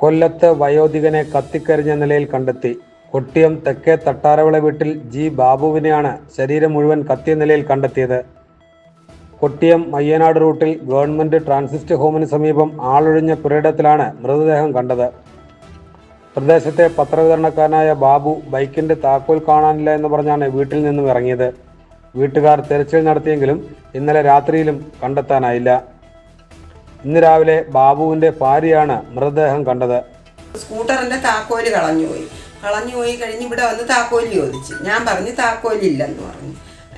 കൊല്ലത്ത് വയോധികനെ കത്തിക്കരിഞ്ഞ നിലയിൽ കണ്ടെത്തി. കൊട്ടിയം തെക്കേ തട്ടാരവിള വീട്ടിൽ ജി ബാബുവിനെയാണ് ശരീരം മുഴുവൻ കത്തിയ നിലയിൽ കണ്ടെത്തിയത്. കൊട്ടിയം മയ്യനാട് റൂട്ടിൽ ഗവൺമെന്റ് ട്രാൻസിസ്റ്റ് ഹോമിന് സമീപം ആളൊഴിഞ്ഞ പുരയിടത്തിലാണ് മൃതദേഹം കണ്ടത്. പ്രദേശത്തെ പത്രവിതരണക്കാരനായ ബാബു ബൈക്കിന്റെ താക്കോൽ കാണാനില്ല എന്ന് പറഞ്ഞാണ് വീട്ടിൽ നിന്നും ഇറങ്ങിയത്. വീട്ടുകാർ തെരച്ചിൽ നടത്തിയെങ്കിലും ഇന്നലെ രാത്രിയിലും കണ്ടെത്താനായില്ല. ഇന്ന് രാവിലെ ബാബുവിന്റെ ഭാര്യയാണ് മൃതദേഹം കണ്ടത്. സ്കൂട്ടറിന്റെ താക്കോൽ കളഞ്ഞുപോയി. കളഞ്ഞുപോയി കഴിഞ്ഞ് ഇവിടെ വന്ന് താക്കോൽ ചോദിച്ചു. ഞാൻ പറഞ്ഞു താക്കോലില്ലെന്ന് പറഞ്ഞു.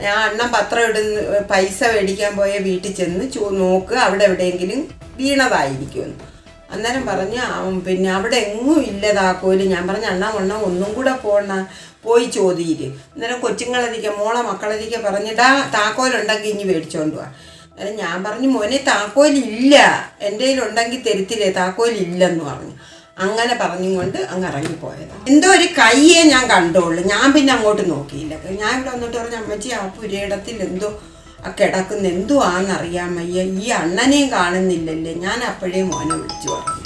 ഞാൻ അണ്ണൻ പത്രം ഇടുന്ന പൈസ മേടിക്കാൻ പോയ വീട്ടിൽ ചെന്ന് ചോ നോക്ക് അവിടെ എവിടെയെങ്കിലും വീണതായിരിക്കുമെന്ന്. അന്നേരം പറഞ്ഞ് പിന്നെ അവിടെ എങ്ങും ഇല്ല താക്കോൽ. ഞാൻ പറഞ്ഞു അണ്ണ ഒണ്ണ ഒന്നും കൂടെ പോണ പോയി ചോദിയിര് അന്നേരം കൊച്ചുങ്ങളതിക്ക മോളെ മക്കളതിക്ക പറഞ്ഞിട്ടാ താക്കോലുണ്ടെങ്കിൽ ഇനി മേടിച്ചോണ്ട് പോവാ അന്നേരം ഞാൻ പറഞ്ഞു മോനെ താക്കോലില്ല. എന്റെ കയ്യിലുണ്ടെങ്കിൽ തരുത്തില്ലേ? താക്കോലില്ലെന്ന് പറഞ്ഞു. അങ്ങനെ പറഞ്ഞും കൊണ്ട് അങ്ങ് ഇറങ്ങിപ്പോയത്. എന്തോ ഒരു കയ്യെ ഞാൻ കണ്ടോളൂ ഞാൻ പിന്നെ അങ്ങോട്ട് നോക്കിയില്ല. ഞാൻ ഇവിടെ വന്നിട്ട് പറഞ്ഞു അമ്മച്ചി ആ പുരയിടത്തിൽ എന്തോ കിടക്കുന്ന എന്തോ ആണെന്നറിയാൻ വയ്യ ഈ അണ്ണനെയും കാണുന്നില്ലല്ലേ? ഞാൻ അപ്പോഴേ മോനെ വിളിച്ചു പറഞ്ഞു.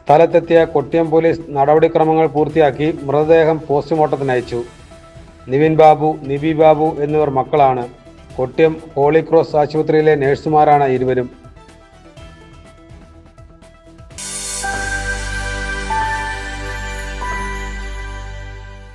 സ്ഥലത്തെത്തിയ കൊട്ടിയം പോലീസ് നടപടിക്രമങ്ങൾ പൂർത്തിയാക്കി മൃതദേഹം പോസ്റ്റ്മോർട്ടത്തിന് അയച്ചു. നിവിൻ ബാബു നിബി ബാബു എന്നിവർ മക്കളാണ്. കൊട്ടിയം ഹോളി ക്രോസ് ആശുപത്രിയിലെ നഴ്സുമാരാണ് ഇരുവരും